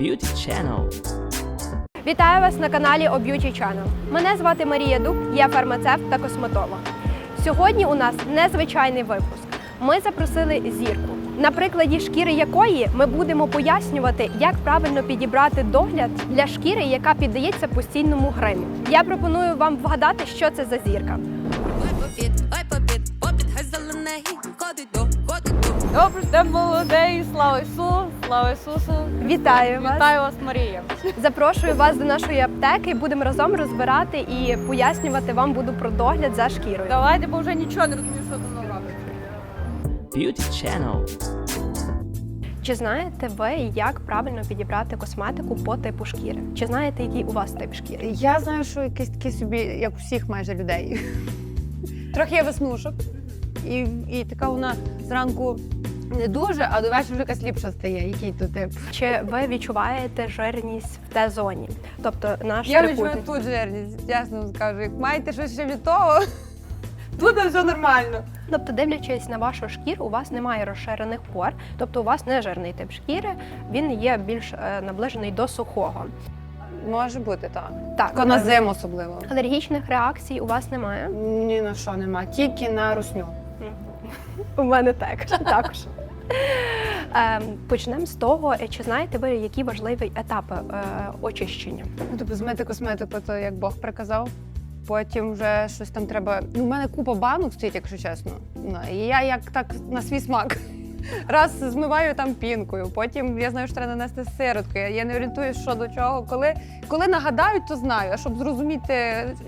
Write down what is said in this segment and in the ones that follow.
Beauty Channel. Вітаю вас на каналі O Beauty Channel. Мене звати Марія Дуб, я фармацевт та косметолог. Сьогодні у нас незвичайний випуск. Ми запросили зірку, на прикладі шкіри якої ми будемо пояснювати, як правильно підібрати догляд для шкіри, яка піддається постійному гриму. Я пропоную вам вгадати, що це за зірка. Добре, де молодий, слава Ісусу, слава Ісусу. Вітаю вас! Вітаю вас, Марія. Запрошую вас до нашої аптеки. Будемо разом розбирати і пояснювати вам буду про догляд за шкірою. Давайте, бо вже нічого не розумію, що тут робить. Beauty Channel. Чи знаєте ви, як правильно підібрати косметику по типу шкіри? Чи знаєте, який у вас тип шкіри? Я знаю, що якийсь такий собі, як у всіх майже людей. Трохи є веснушок, і, і така вона зранку не дуже, а до вечора вже якась ліпша стає. Який то тип? Чи ви відчуваєте жирність в Т-зоні? Тобто наш Я трикутник. відчуваю тут жирність, чесно вам скажу. Як маєте щось ще від того, тут все нормально. Тобто, дивлячись на вашу шкіру, у вас немає розширених пор, тобто у вас не жирний тип шкіри, він є більш е, наближений до сухого. Може бути так. Так, Тільки на е, зиму особливо. алергічних реакцій у вас немає. Ні на що нема, тільки на русню. У мене так також. Ем, Почнемо з того, е, чи знаєте ви, які важливі етапи е, очищення? Ну, тобто змити косметику, то як Бог приказав. Потім вже щось там треба. Ну, у мене купа банок стоїть, якщо чесно. Ну, і я як так на свій смак. Раз змиваю там пінкою, потім я знаю, що треба нанести сиротку. Я не орієнтуюсь, що до чого. Коли, коли нагадають, то знаю. А щоб зрозуміти,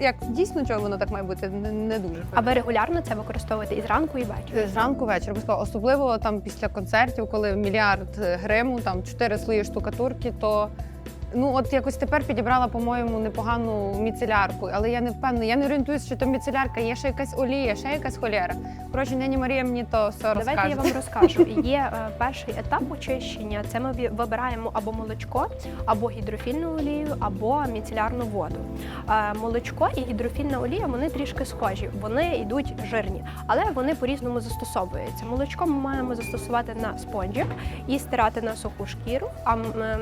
як дійсно чого воно так має бути, не, не дуже. А ви регулярно це використовуєте і зранку, і ввечері? Зранку вечір обов'язково. особливо там після концертів, коли мільярд гриму, там чотири слої штукатурки, то ну от якось тепер підібрала, по-моєму, непогану міцелярку, але я не впевнена, я не орієнтуюся, що то міцелярка, є ще якась олія, ще якась холєра. Коротше, няні Марія мені то все Давайте я вам розкажу. Є е, перший етап очищення. Це ми вибираємо або молочко, або гідрофільну олію, або міцелярну воду. Е, молочко і гідрофільна олія вони трішки схожі. Вони йдуть жирні, але вони по-різному застосовуються. Молочко ми маємо застосувати на спонжик і стирати на суху шкіру. А е,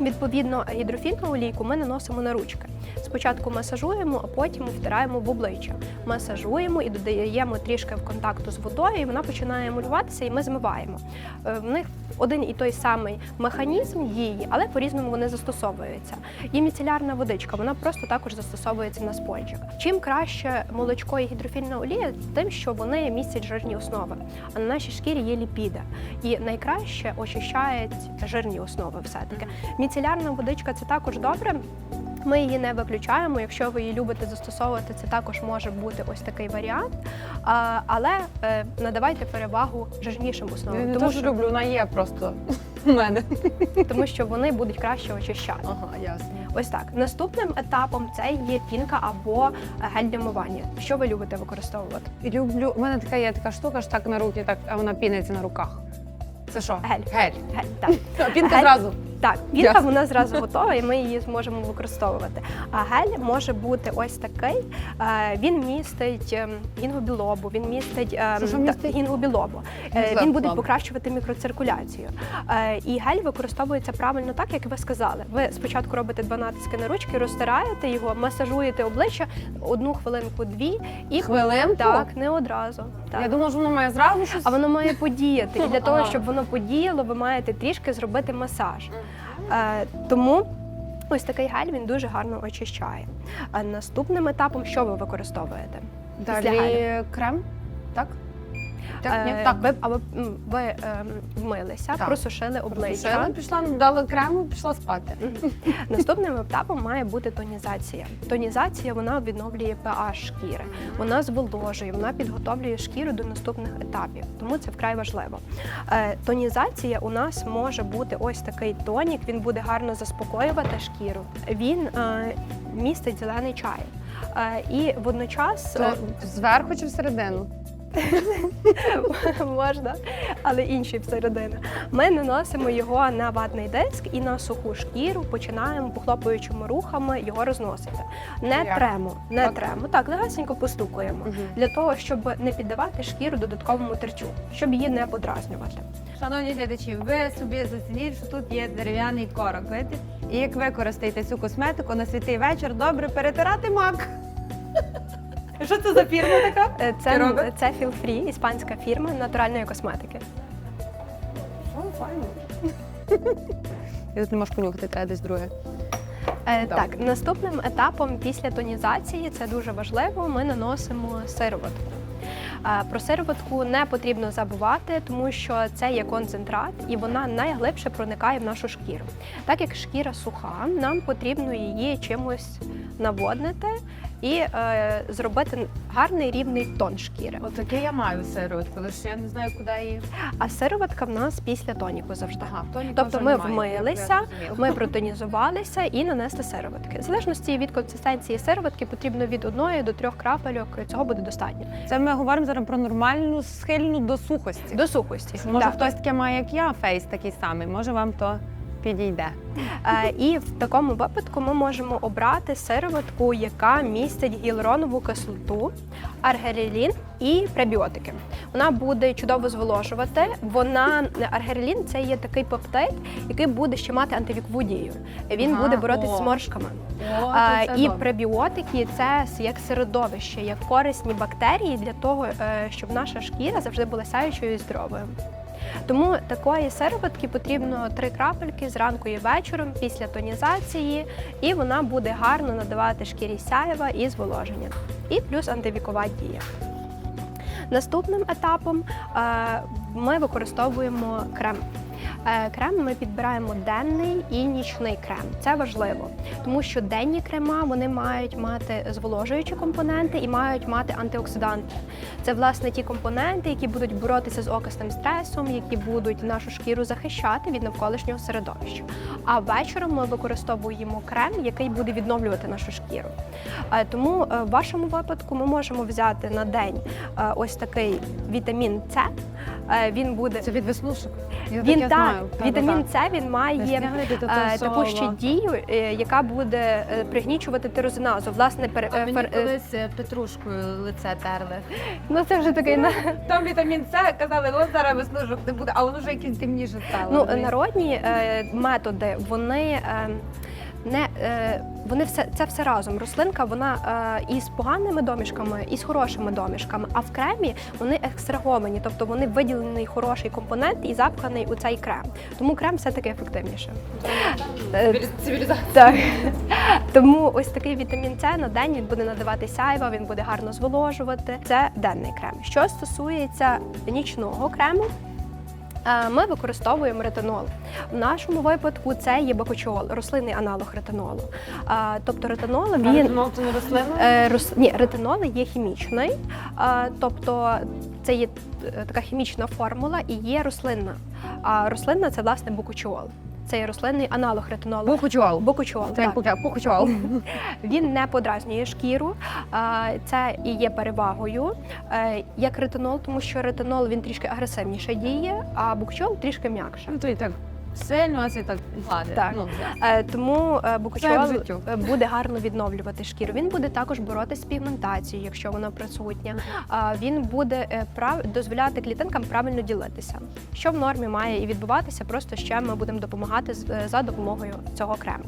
Відповідно, гідрофільну олійку ми наносимо на ручки. Спочатку масажуємо, а потім втираємо в обличчя. Масажуємо і додаємо трішки в контакту з водою, і вона починає малюватися, і ми змиваємо. Е, В них один і той самий механізм дії, але по-різному вони застосовуються. І міцелярна водичка, вона просто також застосовується на спонжик. Чим краще молочко і гідрофільна олія, тим, що вони містять жирні основи. А на нашій шкірі є ліпіди. І найкраще очищають жирні основи все-таки. Міцелярна водичка це також добре. Ми її не виключаємо. Якщо ви її любите застосовувати, це також може бути ось такий варіант. А, але е, надавайте перевагу жирнішим Я основам, не тому дуже що, люблю, вона є просто у мене. тому що вони будуть краще очищати. Ага, ясно. Ось так. Наступним етапом це є пінка або гель для мивання. Що ви любите використовувати? Люблю. У мене така є така штука, ж так на руки, так, а вона піниться на руках. Це що? Гель. Гель. Гель, так. Пінка Гель. зразу. Так, пінка Ясно. вона зразу готова, і ми її зможемо використовувати. А гель може бути ось такий. е, Він містить ем, гінгобілобу, він містить ем, Що, що та- містить? гінгобілобу. Е, Він буде ладно. покращувати мікроциркуляцію. Е, І гель використовується правильно так, як ви сказали. Ви спочатку робите два натиски на ручки, розтираєте його, масажуєте обличчя одну хвилинку, дві і Хвилинку? так, не одразу. Так. Я думала, що воно має зразу щось. А воно має подіяти. І для того, Ага. щоб воно подіяло, ви маєте трішки зробити масаж. Е, тому ось такий гель він дуже гарно очищає. А наступним етапом, що ви використовуєте? Далі крем, так? Так, ні? Е, так. Ви, а ви, м, ви ем, вмилися, Так. просушили обличчя. Пішла, пішла, дала крему, пішла спати. Наступним етапом має бути тонізація. Тонізація вона відновлює pH шкіри, вона зволожує, вона підготовлює шкіру до наступних етапів. Тому це вкрай важливо. Е, Тонізація у нас може бути ось такий тонік. Він буде гарно заспокоювати шкіру. Він е, містить зелений чай. Е, І водночас То е, зверху чи всередину? Можна, але інші всередини. Ми наносимо його на ватний диск і на суху шкіру починаємо похлопуючими рухами його розносити. Не тремо, не тремо. Так, легасенько постукуємо для того, щоб не піддавати шкіру додатковому терчу, щоб її не подразнювати. Шановні глядачі, ви собі зацініть, що тут є дерев'яний корок. Видите? І як використаєте цю косметику на святий вечір, добре перетирати мак. Що це за фірма така? Е, Це, робиш? це Feel Free, іспанська фірма натуральної косметики. О, файно. Я тут не можу понюхати, треба десь друге. Е, так, наступним етапом після тонізації це дуже важливо. Ми наносимо сироватку. Е, Про сироватку не потрібно забувати, тому що це є концентрат, і вона найглибше проникає в нашу шкіру. Так як шкіра суха, нам потрібно її чимось наводнити і е, зробити гарний рівний тон шкіри. От таке я маю сироватку, лише я не знаю, куди її. А сироватка в нас після тоніку завжди. Ага, тоніку Тобто ми немає, вмилися, ми протонізувалися і нанесли сироватки. В залежності від консистенції сироватки потрібно від одної до трьох крапельок. Цього буде достатньо. Це ми говоримо зараз про нормальну схильну до сухості. До сухості. Може, Так. хтось таке має, як я, фейс такий самий, може вам то підійде. Е, І в такому випадку ми можемо обрати сироватку, яка містить гіалуронову кислоту, аргирелін і пребіотики. Вона буде чудово зволожувати. Вона аргирелін це є такий пептид, який буде ще мати антивікову дію. Він Ага, буде боротися з моршками. О, А, і пребіотики це як середовище, як корисні бактерії для того, е, щоб наша шкіра завжди була сяючою і здоровою. Тому такої сироватки потрібно три крапельки зранку і вечором після тонізації, і вона буде гарно надавати шкірі сяєва і зволоження. І плюс антивікова дія. Наступним етапом е, ми використовуємо крем. Е, Крем ми підбираємо денний і нічний крем. Це важливо, тому що денні крема вони мають мати зволожуючі компоненти і мають мати антиоксиданти. Це власне ті компоненти, які будуть боротися з окисним стресом, які будуть нашу шкіру захищати від навколишнього середовища. А вечором ми використовуємо крем, який буде відновлювати нашу шкіру. Е, Тому е, в вашому випадку ми можемо взяти на день ось такий вітамін С. Е, Він буде Це від веснушок. Я він так, знаю. Та, та, вітамін та. С він має е, таку ще дію, е, яка буде е, пригнічувати тирозиназу. Власне, пер, А мені фер- е, колись петрушкою лице терли. ну це вже такий на Там вітамін С казали, от зараз веснушок не буде, а воно вже якесь темніше стало. ну народні е, методи. Вони е, не е, вони все це все разом. Рослинка вона е, і з поганими домішками, і з хорошими домішками. А в кремі вони екстраговані, тобто вони виділений хороший компонент і запханий у цей крем. Тому крем все таки ефективніше. Е, Цивілізація. Так. Тому ось такий вітамін С на день він буде надавати сяйва, він буде гарно зволожувати. Це денний крем. Що стосується нічного крему. Е, Ми використовуємо ретинол. В нашому випадку це є бакочол, рослинний аналог ретинолу. Е, Тобто ретинол він Він це не рослина? Е, рос... Ні, ретинол є хімічний, тобто це є така хімічна формула і є рослинна. А рослинна це власне букучол. Це є рослинний аналог ретинолу. Бухучуал. Букучол. Це так. Він не подразнює шкіру. Це і є перевагою е, як ретинол, тому що ретинол він трішки агресивніше діє, а букчол трішки м'якше. Ну то і так сильно, а це так гладить. Так. Ну, Е, Тому е, Це букчол як життю. е, буде гарно відновлювати шкіру. Він буде також боротися з пігментацією, якщо вона присутня. А Він буде е, прав... дозволяти клітинкам правильно ділитися, що в нормі має і відбуватися. Просто ще ми будемо допомагати з- е, за допомогою цього крему.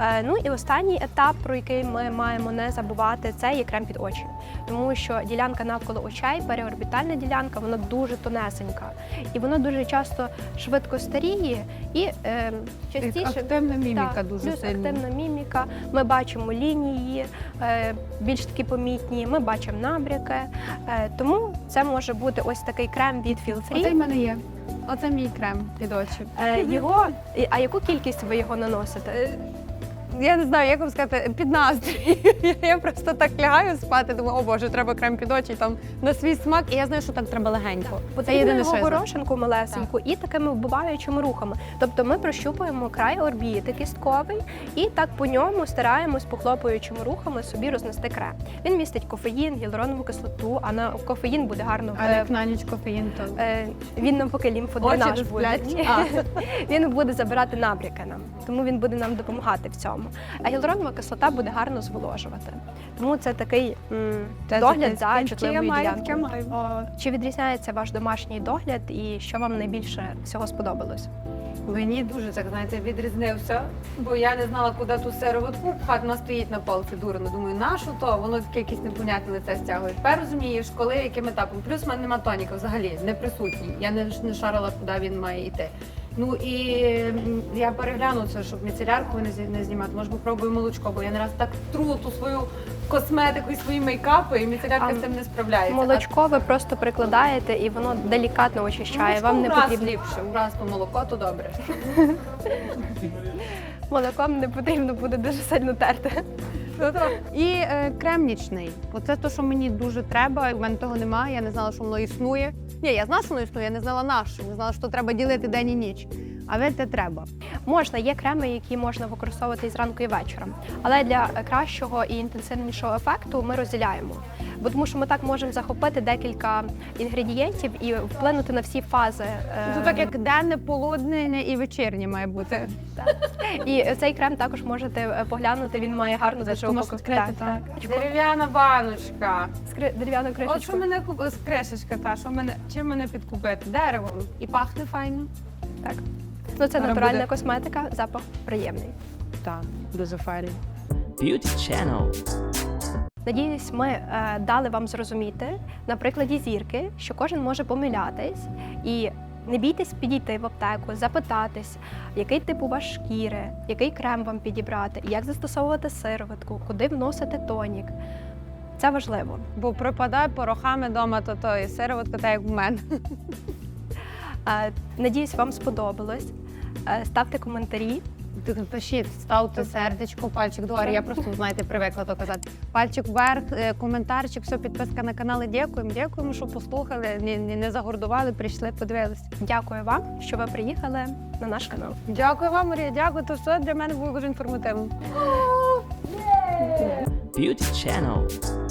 Е, Ну і останній етап, про який ми маємо не забувати, це є крем під очі, тому що ділянка навколо очей, переорбітальна ділянка, вона дуже тонесенька, і вона дуже часто швидко старіє і е, частіше Активна міміка так, дуже плюс сильна. активна міміка. Ми бачимо лінії е, більш такі помітні. Ми бачимо набряки. Е, тому це може бути ось такий крем від Feel Оце в мене є. Оце мій крем під очі. Е, його а яку кількість ви його наносите? Я не знаю, як вам сказати, під настрій. Я просто так лягаю спати, думаю, о боже, треба крем під очі там на свій смак, і я знаю, що так треба легенько. Це Потрібно його горошинку малесеньку і такими вбиваючими рухами. Тобто ми прощупуємо край орбіти кістковий і так по ньому стараємось похлопуючими рухами собі рознести крем. Він містить кофеїн, гіалуронову кислоту, а на кофеїн буде гарно А е, як на ніч кофеїн, то Е, він навпаки лімфодренаж буде. Він буде забирати набряки нам, тому він буде нам допомагати в цьому. А гіалуронова кислота буде гарно зволожувати. Тому це такий м, догляд за чутливою ділянкою. Чи відрізняється ваш домашній догляд і що вам найбільше всього сподобалось? Мені дуже так знаєте відрізнився, бо я не знала, куди ту сироватку пхати. Вона стоїть на полці дурно. Думаю, на що то? Воно таке якесь непонятне лице стягує. Тепер розумієш, коли яким етапом. Плюс в мене нема тоніка взагалі не присутній. Я не, не шарила, куди він має йти. Ну і я перегляну це, щоб міцелярку не, не знімати. Може попробую молочко, бо я не раз так тру ту свою косметику і свої мейкапи, і міцелярка А з цим не справляється. Молочко ви просто прикладаєте і воно делікатно очищає. Вам не раз потрібно ліпше. Раз по молоко, то добре. молоком не потрібно буде дуже сильно терти. І е, крем. Оце те, що мені дуже треба. У мене того немає. Я не знала, що воно існує. Ні, я знала, що воно існує, я не знала на. Не знала, що треба ділити день і ніч. А ви це треба. Можна, є креми, які можна використовувати і зранку і вечором. Але для кращого і інтенсивнішого ефекту ми розділяємо. Бо тому що ми так можемо захопити декілька інгредієнтів і вплинути на всі фази. е, Це так як денне, полудне і вечірнє має бути. І цей крем також можете е, поглянути. Він має гарну упаковку. відкрити. Дерев'яна баночка. Скри- Дерев'яну От кришечку. що мене купили з кришечка, та що мене чим мене підкупити? Деревом. І пахне файно. Так. Ну, це натуральна буде. косметика, запах приємний. Так, дуже файно. Beauty Channel. Надіюсь, ми е, дали вам зрозуміти на прикладі зірки, що кожен може помилятись і. Не бійтесь підійти в аптеку, запитатись, який тип у вас шкіри, який крем вам підібрати, як застосовувати сироватку, куди вносити тонік. Це важливо. Бо пропадає порохами вдома, то то і сироватка, так як в мене. Надіюсь, вам сподобалось. Е, Ставте коментарі. Пишіть, ставте сердечко, пальчик догори. Я просто знаєте, привикла то казати. Пальчик вверх, е, коментарчик, все, підписка на канал. Дякуємо, дякуємо, що послухали, не, не, не загордували, прийшли, подивилися. Дякую вам, що ви приїхали на наш канал. Дякую вам, Марія. Дякую. То все для мене було дуже інформативно. Beauty Channel.